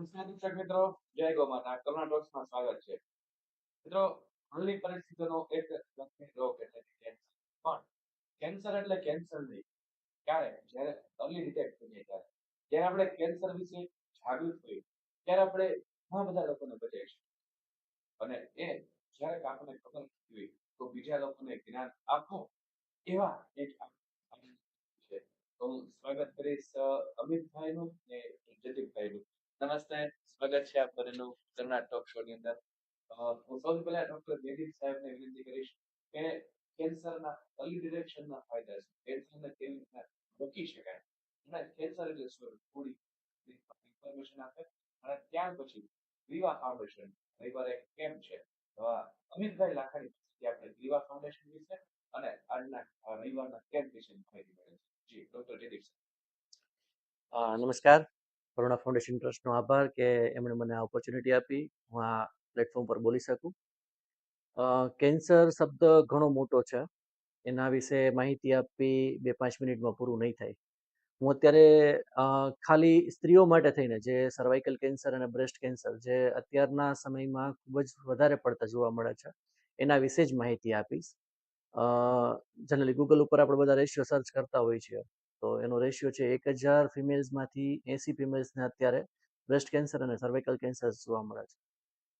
નમસ્કાર દર્શક મિત્રો. જય ગો માતા કર્ણાટકમાં સ્વાગત છે. મિત્રો, હાલની પરિસ્થિતિનો એક ગંભીર રોગ એટલે કેન્સર પણ કેન્સર એટલે કેન્સર નહીં. ક્યારે? જ્યારે અર્લી ડિટેક્ટ જાય ત્યારે. જ્યારે આપણે કેન્સર વિશે જાગૃત હોઈએ, ત્યારે આપણે ઘણા બધા લોકોને બચાવીશું. અને એ જ્યારે આપણને ખબર પડતી હોય, તો બીજા લોકોને જ્ઞાન આપો, એવા એક છે. તો હું સ્વાગત કરીશ અમિતભાઈ અમિતભાઈનું ને જતીનભાઈનું નમસ્તે, સ્વાગત છે આપ બંનેનું કર્ણાટક ટોક શો ની અંદર. હું સૌથી પહેલા ડોક્ટર જયદીપ સાહેબને વિનંતી કરીશ કે કેન્સરના અર્લી ડિટેક્શનના ફાયદા છે. કેન્સરને કેવી રીતના રોકી શકાય? અને કેન્સર એટલે શું? થોડી ઇન્ફોર્મેશન આપે. અને ત્યાર પછી વિવા ફાઉન્ડેશન રવિવારે કેમ્પ છે? અમિતભાઈ લાખાણી પાસેથી આપણે વિવા ફાઉન્ડેશન વિશે અને આજના રવિવારના કેમ્પ વિશે માહિતી છે જી ડોક્ટર જયદીપ સાહેબ. નમસ્કાર. કરુણા ફાઉન્ડેશન ટ્રસ્ટનો આભાર કે એમણે મને આ ઓપોર્ચ્યુનિટી આપી. હું આ પ્લેટફોર્મ પર બોલી શકું. કેન્સર શબ્દ ઘણો મોટો છે. એના વિશે માહિતી આપવી બે પાંચ મિનિટમાં પૂરું નહીં થાય. હું અત્યારે ખાલી સ્ત્રીઓ માટે થઈને જે સર્વાઇકલ કેન્સર અને બ્રેસ્ટ કેન્સર જે અત્યારના સમયમાં ખૂબ જ વધારે પડતા જોવા મળે છે, એના વિશે જ માહિતી આપીશ. જનરલી ગૂગલ ઉપર આપણે બધા રેશિયો સર્ચ કરતા હોઈએ છીએ. તો એનો રેશિયો છે એક હજાર ફિમેલ્સમાંથી એસી ફિમેલ્સને અત્યારે બ્રેસ્ટ કેન્સર અને સર્વાઇકલ કેન્સર જોવા મળે છે.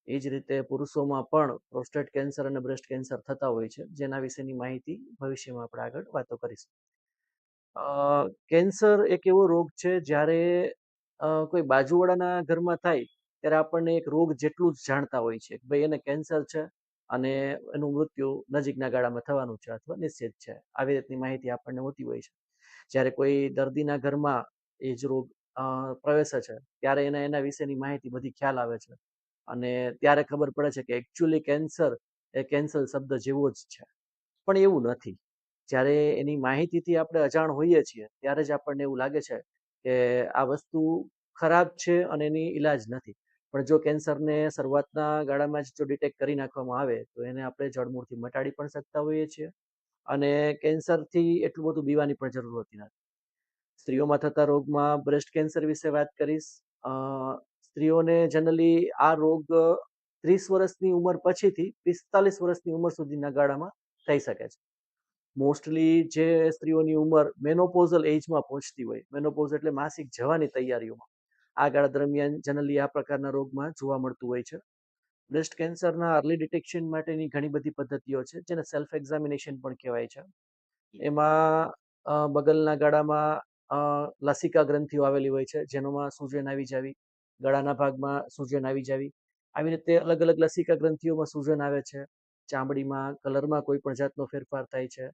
એ જ રીતે પુરુષોમાં પણ પ્રોસ્ટેટ કેન્સર અને બ્રેસ્ટ કેન્સર થતા હોય છે. જેના વિશેની માહિતી ભવિષ્યમાં આપણે આગળ વાતો કરીશું. કેન્સર એક એવો રોગ છે જ્યારે કોઈ બાજુવાળાના ઘરમાં થાય ત્યારે આપણને એક રોગ જેટલું જ જાણતા હોય છે ભાઈ એને કેન્સર છે અને એનું મૃત્યુ નજીકના ગાળામાં થવાનું છે અથવા નિશ્ચિત છે. આવી રીતની માહિતી આપણને હોતી હોય છે. જ્યારે કોઈ દર્દીના ઘરમાં એ જ રોગ પ્રવેશે છે, ત્યારે એને, એના વિશેની માહિતી બધી ખ્યાલ આવે છે. અને ત્યારે ખબર પડે છે કે એકચ્યુઅલી કેન્સર એ કેન્સર શબ્દ જેવો જ છે. પણ એવું નથી. જ્યારે એની માહિતીથી આપણે અજાણ હોઈએ છીએ, ત્યારે જ આપણને એવું લાગે છે કે આ વસ્તુ ખરાબ છે અને એની ઈલાજ નથી. પણ જો કેન્સરને શરૂઆતના ગાળામાં જ જો ડિટેક્ટ કરી નાખવામાં આવે, તો એને આપણે જડમૂળથી મટાડી પણ શકતા હોઈએ છીએ. અને કેન્સરથી એટલું બધું બીવાની પણ જરૂર હોતી નથી. સ્ત્રીઓમાં થતા રોગમાં બ્રેસ્ટ કેન્સર વિશે વાત કરીશ. સ્ત્રીઓને જનરલી આ રોગ ત્રીસ વર્ષની ઉંમર પછીથી પિસ્તાલીસ વર્ષની ઉંમર સુધીના ગાળામાં થઈ શકે છે. મોસ્ટલી જે સ્ત્રીઓની ઉંમર મેનોપોઝલ એજમાં પહોંચતી હોય, મેનોપોઝ એટલે માસિક જવાની તૈયારીઓમાં, આ ગાળા દરમિયાન જનરલી આ પ્રકારના રોગમાં જોવા મળતું હોય છે. બ્રેસ્ટ કેન્સરના અર્લી ડિટેક્શન માટેની ઘણી બધી પદ્ધતિઓ છે જેને સેલ્ફ એક્ઝામિનેશન પણ કહેવાય છે. એમાં બગલના ગાળામાં લસિકા ગ્રંથિઓ આવેલી હોય છે જેનોમાં સૂજન આવી જાવી ગળાના ભાગમાં સૂજન આવી જાવી. આવી રીતે અલગ અલગ લસિકા ગ્રંથિઓમાં સૂજન આવે છે. ચામડીમાં કલરમાં કોઈ પણ જાતનો ફેરફાર થાય છે.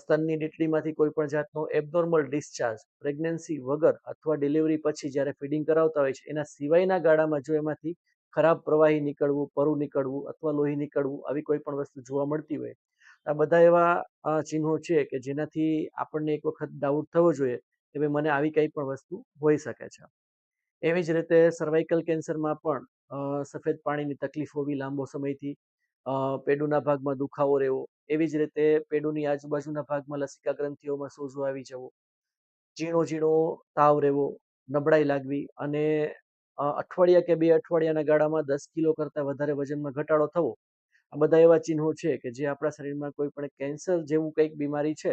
સ્તનની ડીટડીમાંથી કોઈ પણ જાતનો એબનોર્મલ ડિસ્ચાર્જ પ્રેગ્નન્સી વગર અથવા ડિલિવરી પછી જ્યારે ફીડિંગ કરાવતા હોય છે એના સિવાયના ગાળામાં જો એમાંથી ખરાબ પ્રવાહી નીકળવું, પરુ નીકળવું અથવા લોહી નીકળવું આવી કોઈ પણ વસ્તુ જોવા મળતી હોય આ બધા એવા ચિહ્નો છે કે જેનાથી આપણને એક વખત ડાઉટ થવો જોઈએ કે ભાઈ મને આવી કંઈ પણ વસ્તુ હોઈ શકે છે. એવી જ રીતે સર્વાઇકલ કેન્સરમાં પણ સફેદ પાણીની તકલીફ હોવી લાંબો સમયથી પેડુના ભાગમાં દુખાવો રહેવો, એવી જ રીતે પેડુની આજુબાજુના ભાગમાં લસિકા ગ્રંથિઓમાં સોજો આવી જવો ઝીણો ઝીણો તાવ રહેવો, નબળાઈ લાગવી અને અઠવાડિયા કે બે અઠવાડિયાના ગાળામાં દસ કિલો કરતાં વધારે વજનમાં ઘટાડો થવો આ બધા એવા ચિહ્નો છે કે જે આપણા શરીરમાં કોઈ પણ કેન્સર જેવું કંઈક બીમારી છે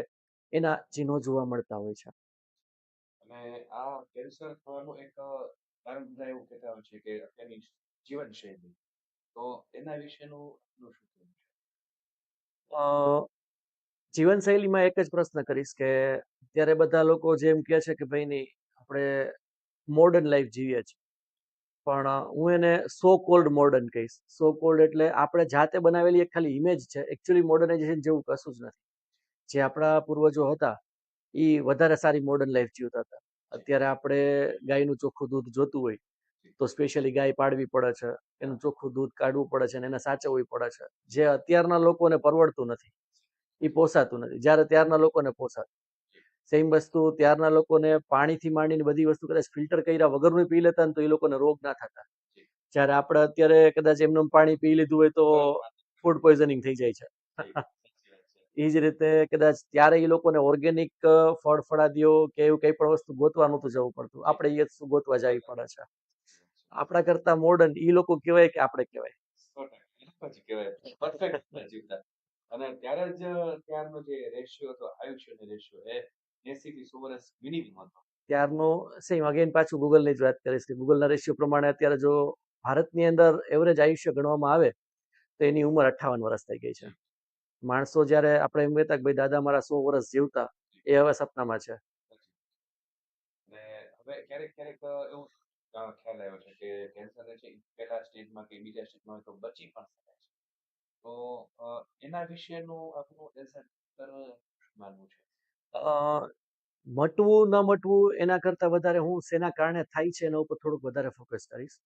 એના ચિહ્નો જોવા મળતા હોય છે. અને આ કેન્સર થવાનું એક કારણ બધા એવું કહેતા હોય છે કે અત્યારની જીવનશૈલી તો એના વિશેનું શું કહેવું છે? જીવનશૈલીમાં એક જ પ્રશ્ન કરીશ કે ત્યારે બધા લોકો જેમ કહે છે કે ભાઈ નહીં આપણે મોડર્ન લાઈફ જીવીએ છીએ. પણ હું એને સો કોલ્ડ મોડર્ન કહીશ. સો કોલ્ડ એટલે આપણે જાતે બનાવેલી એક ખાલી ઇમેજ છે. એકચ્યુઅલી મોડર્નાઇઝેશન જેવું કશું જ નથી. જે આપણા પૂર્વજો હતા એ વધારે સારી મોડર્ન લાઈફ જીવતા હતા. અત્યારે આપણે ગાયનું ચોખ્ખું દૂધ જોતું હોય, તો સ્પેશિયલી ગાય પાડવી પડે છે. એનું ચોખ્ખું દૂધ કાઢવું પડે છે અને એને સાચવવી પડે છે. જે અત્યારના લોકોને પરવડતું નથી એ પોસાતું નથી. જ્યારે ત્યારના લોકોને પોસાતું સેમ વસ્તુ ત્યારના લોકોને પાણીથી માંડીને બધી વસ્તુ કદાચ ફિલ્ટર કર્યા વગરનું પી લેતા ને તો એ લોકોને રોગ ના થતા. જ્યારે આપણે અત્યારે કદાચ એમનું પાણી પી લીધું હોય તો ફૂડ પોઈઝનિંગ થઈ જાય છે. એ જ રીતે કદાચ ત્યારે એ લોકોને ઓર્ગેનિક ફળ ફળાદીઓ કે એવું કંઈ પણ વસ્તુ ગોતવા નહોતું જવું પડતું. આપણે એ વસ્તુ ગોતવા જવી પડે છે. આપણા કરતા મોડર્ન એ લોકો કહેવાય કે આપણે કહેવાય. અને ત્યારે જ ત્યારનો જે રેશિયો હતો આયુષ્યનો રેશિયો એ એસી થી સો વર્ષ મિનિમમ હતો? ત્યારનો સેમ અગેન પાછું ગૂગલની જ વાત કરીશ કે ગૂગલના રેશિયો પ્રમાણે અત્યારે જો ભારતની અંદર એવરેજ આયુષ્ય ગણવામાં આવે તો એની ઉંમર અઠ્ઠાવન વર્ષ થઈ ગઈ છે. માણસો જ્યારે આપણે એમ કહેતા કે ભાઈ દાદા મારા સો વર્ષ જીવતા એ હવે સપનામાં છે. હવે ક્યારેક ક્યારેક એવું ખ્યાલ આવ્યો છે કે કેન્સર છે પહેલા સ્ટેજમાં કે બીજા સ્ટેજમાં હોય તો બચી પણ શકાય છે. તો એના વિશેનું આપણું એઝ માનવું છે. મટવું, ન મટવું એના કરતાં વધારે હું શેના કારણે થાય છે એના ઉપર થોડુંક વધારે ફોકસ કરીશ.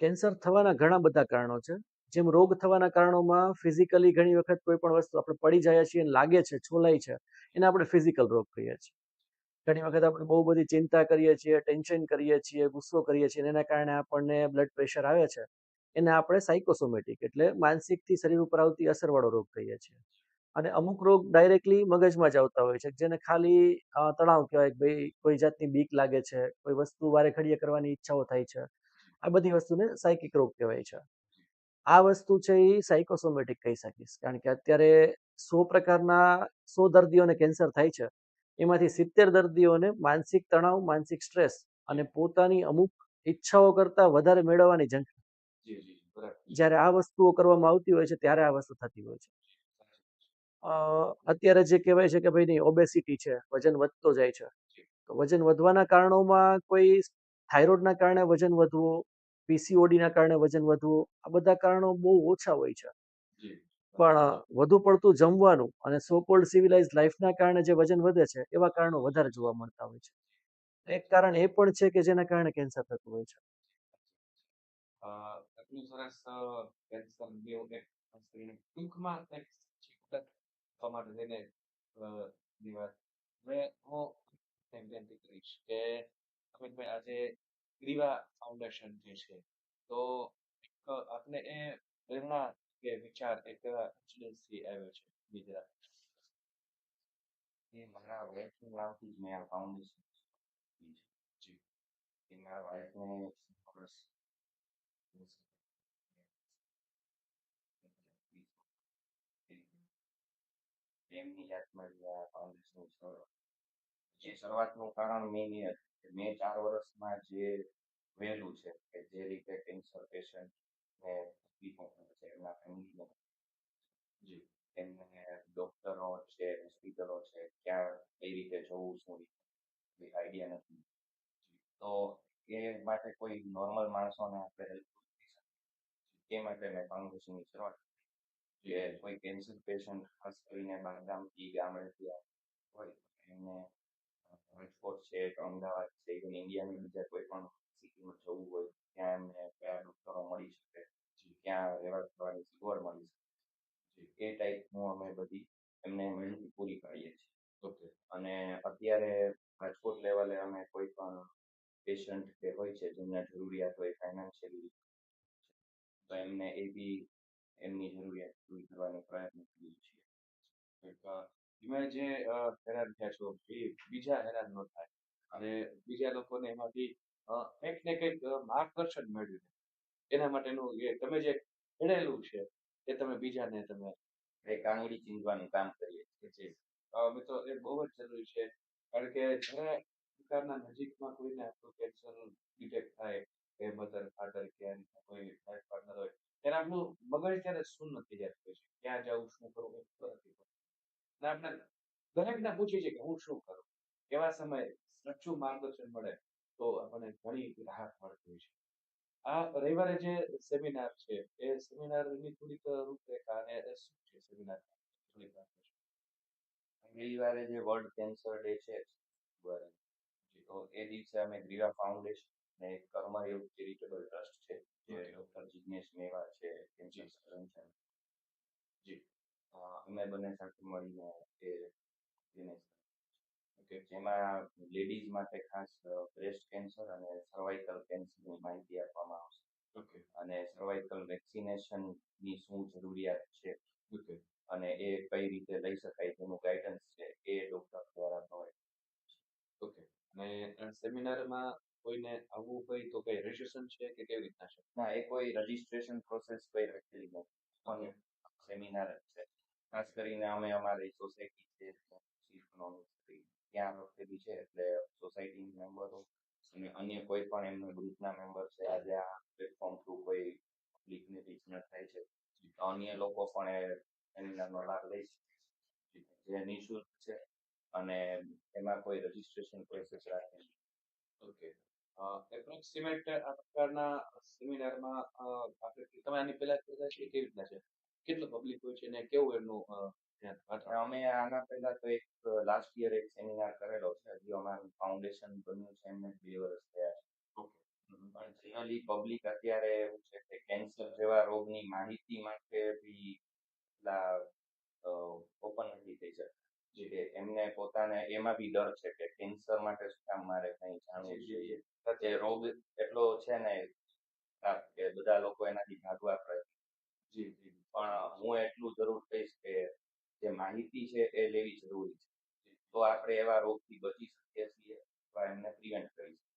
કેન્સર થવાના ઘણા બધા કારણો છે. જેમ રોગ થવાના કારણોમાં ફિઝિકલી ઘણી વખત કોઈ પણ વસ્તુ આપણે પડી જાય છીએ લાગે છે, છોલાય છે, એને આપણે ફિઝિકલ રોગ કહીએ છીએ. ઘણી વખત આપણે બહુ બધી ચિંતા કરીએ છીએ ટેન્શન કરીએ છીએ, ગુસ્સો કરીએ છીએ એના કારણે આપણને બ્લડ પ્રેશર આવે છે. એને આપણે સાયકોસોમેટિક એટલે માનસિકથી શરીર ઉપર આવતી અસરવાળો રોગ કહીએ છીએ. અને અમુક રોગ ડાયરેક્ટલી મગજમાં જ આવતા હોય છે જેને ખાલી તણાવ કહેવાય કે ભાઈ કોઈ જાતની બીક લાગે છે કોઈ વસ્તુ વારે ઘડીએ કરવાની ઈચ્છાઓ થાય છે આ બધી વસ્તુને સાયકિક રોગ કહેવાય છે. આ વસ્તુ છે એ સાયકોસોમેટિક કહી શકીશ કારણ કે અત્યારે સો પ્રકારના સો દર્દીઓને કેન્સર થાય છે એમાંથી સિત્તેર દર્દીઓને માનસિક તણાવ માનસિક સ્ટ્રેસ અને પોતાની અમુક ઈચ્છાઓ કરતા વધારે મેળવવાની ઝંખના જી જી જી, બરાબર. જ્યારે આ વસ્તુઓ કરવામાં આવતી હોય છે ત્યારે આ વસ્તુ થતી હોય છે. અત્યારે જે કહેવાય છે કે ભાઈ નહીં ઓબેસિટી છે વજન વધતો જાય છે. તો વજન વધવાના કારણોમાં કોઈ થાઇરોઇડના કારણે વજન વધવું પીસીઓડી ના કારણે વજન વધવું આ બધા કારણો બહુ ઓછા હોય છે. પણ વધુ પડતું જમવાનું અને સો કોલ્ડ સિવિલાઇઝ લાઈફના કારણે જે વજન વધે છે એવા કારણો વધારે જોવા મળતા હોય છે. એક કારણ એ પણ છે કે જેના કારણે કેન્સર થતું હોય છે. અ, સરસ કેન્સર એક ટૂંકમાં આપવા માટે થઈને હવે હું એમ વિનંતી કરીશ કે અમિતભાઈ આજે ગ્રીવા ફાઉન્ડેશન જે છે તો એક આપને એ પ્રેરણા કે વિચાર એક થી આવ્યો છે બીજા એ મારા વાઈફને લાવથી જ મેં આ ફાઉન્ડેશન જી. એ મારા વાઇફને વર્ષ એમની જાતમાં જ આ ફાઉન્ડેશન જે શરૂઆતનું કારણ મેં એ હતું મેં ચાર વર્ષમાં જે વહેલું છે કે જે રીતે કેન્સર પેશન્ટ ને તકલીફો છે, એમના ફેમિલીને જી એમને ડોક્ટરો છે હોસ્પિટલો છે, ક્યાં, કઈ રીતે જવું, શું રીતે આઈડિયા નથી. તો એ માટે કોઈ નોર્મલ માણસોને આપણે હેલ્પ કરી શકીએ તે માટે મેં ફાઉન્ડેશનની શરૂઆત કરી કે કોઈ કેન્સર પેશન્ટ ખાસ કરીને ગામથી ગામડેથી આવ્યા હોય એમને રાજકોટ છે કે અમદાવાદ છે ઇવન ઇન્ડિયાની બીજા કોઈ પણ સિટીમાં જવું હોય ત્યાં એમને કયા ડોક્ટરો મળી શકે ક્યાં રહેવા કરવાની સગવડ મળી શકે. એ ટાઈપનું અમે બધી એમને માહિતી પૂરી પાડીએ છીએ. ઓકે અને અત્યારે રાજકોટ લેવલે અમે કોઈ પણ પેશન્ટ કે હોય છે જેમને જરૂરિયાત હોય ફાઇનાન્શિયલી તો એમને એ બી એમની જરૂરિયાત પૂરી કરવાનો પ્રયત્ન કરીએ છીએ. તમે જે હેરાન થયા છો, એ બીજા હેરાન ન થાય. અને બીજા લોકોને એમાંથી કંઈક ને કંઈક માર્ગદર્શન મેળવી રહે. એના માટેનું એ તમે જે ખેડેલું છે, એ તમે બીજાને તમે એક આંગળી ચીંધવાનું કામ કરીએ છીએ મિત્રો, એ બહુ જ જરૂરી છે. કારણ કે જ્યારે પ્રકારના નજીકમાં કોઈને આપણું કેન્સર ડિટેક્ટ થાય, કે મધર, ફાધર, કે કોઈ લાઈફ પાર્ટનર હોય ત્યારે આપણું મગજ ત્યારે શૂન્ય થઈ જતું હોય છે? ક્યાં જવું શું કરવું એ ખબર નથી પડતી. અને આપણે દરેકને પૂછીએ છીએ કે હું શું કરું? એવા સમયે સાચું માર્ગદર્શન મળે તો આપણને ઘણી રાહત મળતી હોય છે. આ રવિવારે જે સેમિનાર છે એ સેમિનારની થોડીક રૂપરેખા અને શું છે સેમિનાર? થોડીક વાત રવિવારે જે વર્લ્ડ કેન્સર ડે છે તો એ દિવસે અમે ગ્રીવા ફાઉન્ડેશન ને એક કર્મયોગ ચેરિટેબલ ટ્રસ્ટ છે જે. ડોક્ટર જિજ્ઞેશ મેવા છે કેન્સર સર્જન જી. અમે બંને સાથે મળીને એ business ઓકે જેમાં લેડીઝ માટે ખાસ બ્રેસ્ટ કેન્સર અને સર્વાઇકલ કેન્સરની માહિતી આપવામાં આવશે. ઓકે અને સર્વાઇકલ વેક્સિનેશનની શું જરૂરિયાત છે ઓકે અને એ કઈ રીતે લઈ શકાય તેનું ગાઈડન્સ છે એ ડોક્ટર દ્વારા provide ઓકે અને સેમિનારમાં કોઈને આવવું હોય તો કઈ રજીસ્ટ્રેશન છે કે કેવી રીતના છે? ના એ કોઈ રજીસ્ટ્રેશન પ્રોસેસ કોઈ રાખેલી નથી સેમિનાર છે. ખાસ કરીને અમે અમારી સોસાયટી છે ત્યાં રાખેલી છે એટલે સોસાયટી મેમ્બરો અને અન્ય કોઈ પણ એમના ગ્રુપના મેમ્બર છે આજે આ પ્લેટફોર્મ થ્રુ કોઈ પબ્લિકને રીચ ન થાય છે. તો અન્ય લોકો પણ એ સેમિનારનો લાભ લઈ શકે છે. જે નિઃશુલ્ક છે અને એમાં કોઈ રજીસ્ટ્રેશન પ્રોસેસ રાખે છે ઓકે એપ્રોક્સિમેટ આ પ્રકારના સેમિનારમાં આપણે તમે આની પહેલા કરતા છે કેવી રીતના છે? કેટલું પબ્લિક હોય છે અને કેવું એમનું? અમે આના પહેલા તો એક લાસ્ટ યર એક સેમિનાર કરેલો છે. હજી અમારું ફાઉન્ડેશન બન્યું છે. એમને બે વર્ષ થયા છે. પણ જનરલી પબ્લિક અત્યારે એવું છે કે કેન્સર જેવા રોગની માહિતી માટે બી ઓપન નથી થઈ શકતા. કે એમને પોતાને એમાં બી ડર છે કે કેન્સર માટે શું કામ મારે કઈ જાણવું જોઈએ? જે. રોગ એટલો છે ને કે બધા લોકો એનાથી ભાગવા પ્રયત્ન જી જી પણ હું એટલું જરૂર કહીશ કે જે માહિતી છે એ લેવી જરૂરી છે. તો આપણે એવા રોગથી બચી શકીએ છીએ અથવા એમને પ્રિવેન્ટ કરી શકીએ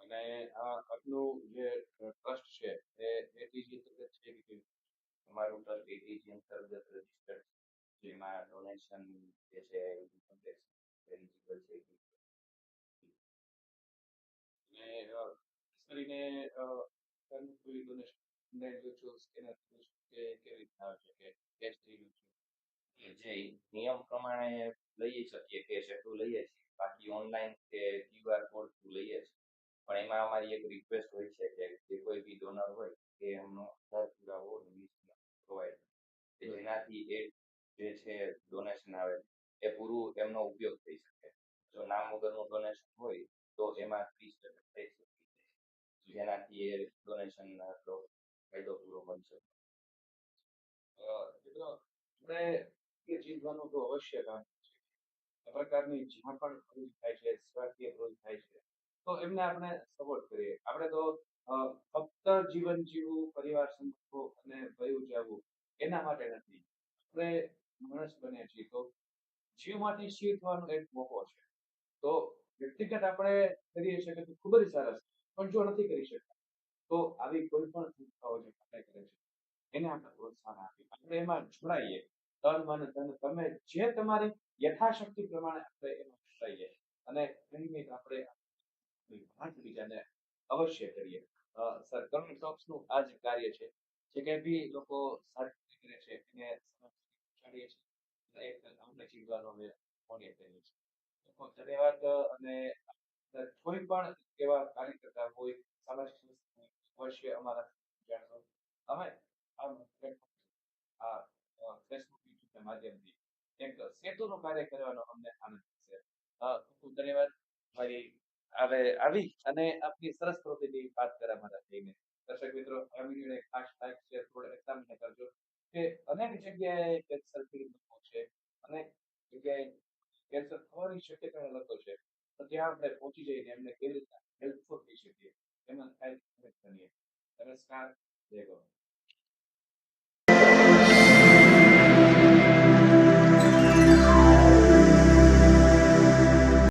અને આ આટલું જે ટ્રસ્ટ છે એ એટીજી અંતર્ગત છે કે અમારું ટ્રસ્ટ એટીજી અંતર્ગત રજીસ્ટર્ડ જેમાં ડોનેશન જે છે કરીને કોઈ ડોનેશન જે નિયમ પ્રમાણે લઈ શકીએ કેશ એટલું લઈએ છીએ બાકી ઓનલાઈન કે ક્યુઆર કોડ થ્રુ લઈએ છીએ પણ એમાં અમારી એક રિક્વેસ્ટ હોય છે કે જે કોઈ બી ડોનર હોય એ એમનો આધાર પુરાવો પ્રોવાઈડ જેનાથી એ જે છે ડોનેશન આવે, એ પૂરું એમનો ઉપયોગ થઈ શકે. જો નામ વગરનું ડોનેશન હોય, તો એમાં ત્રીસ ટકા થઈ શકે. જેનાથી એ ડોનેશન ફાયદો પૂરો બનશે મિત્રો, આપણે એ ચીજવાનું તો અવશ્ય કામ છે. આ પ્રકારની જ્યાં પણ પ્રવૃત્તિ થાય છે સ્વાસ્થ્ય પ્રવૃત્તિ થાય છે, તો એમને આપણે સપોર્ટ કરીએ. આપણે તો ફક્ત જીવન જીવવું, પરિવાર સંભાળવો અને ભય ઉજાવવું એના માટે નથી. આપણે માણસ બન્યા છીએ તો જીવમાંથી થવાનો એક મોકો છે. તો વ્યક્તિગત આપણે કરીએ છીએ તો ખૂબ જ સરસ. પણ જો નથી કરી શકતા, તો આવી કોઈ પણ સંસ્થાઓ જે કાર્ય કરે છે, એને આપણે પ્રોત્સાહન આપીએ. આપણે એમાં જોડાઈએ. તન મન, ધન, તમે જે તમારી યથાશક્તિ પ્રમાણે આપણે એમાં જોડાઈએ અને કંઈક આપણે બીજાને અવશ્ય કરીએ. સર કરુણ ટોક્સનું આ જ કાર્ય છે. જે કંઈ બી લોકો સારી રીતે કરે છે એને સમાજ સુધી પહોંચાડીએ છીએ અને એક મોડીએ કરીએ છીએ ધન્યવાદ, અને કોઈ પણ એવા કાર્ય કરતા હોય, સામાજિક સંસ્થા અમારા જાણશો અમે આ ફેસબુક યુટ્યુબના માધ્યમથી એક સેતુનું કાર્ય કરવાનો અમને આનંદ છે ખૂબ ખૂબ ધન્યવાદ. મારી હવે આવી અને આપની સરસ પ્રવૃત્તિની વાત કરવા માટે થઈને દર્શક મિત્રો, આ વિડીયોને ખાસ લાઈક શેર થોડે એક્ઝામિન કરજો. કે અનેક જગ્યાએ કેન્સર પીડિત લોકો છે અનેક જગ્યાએ કેન્સર થવાની શક્યતા લોકો છે તો ત્યાં આપણે પહોંચી જઈને એમને કેવી રીતના હેલ્પફુલ થઈ શકીએ એમાં થાય જય ગૌ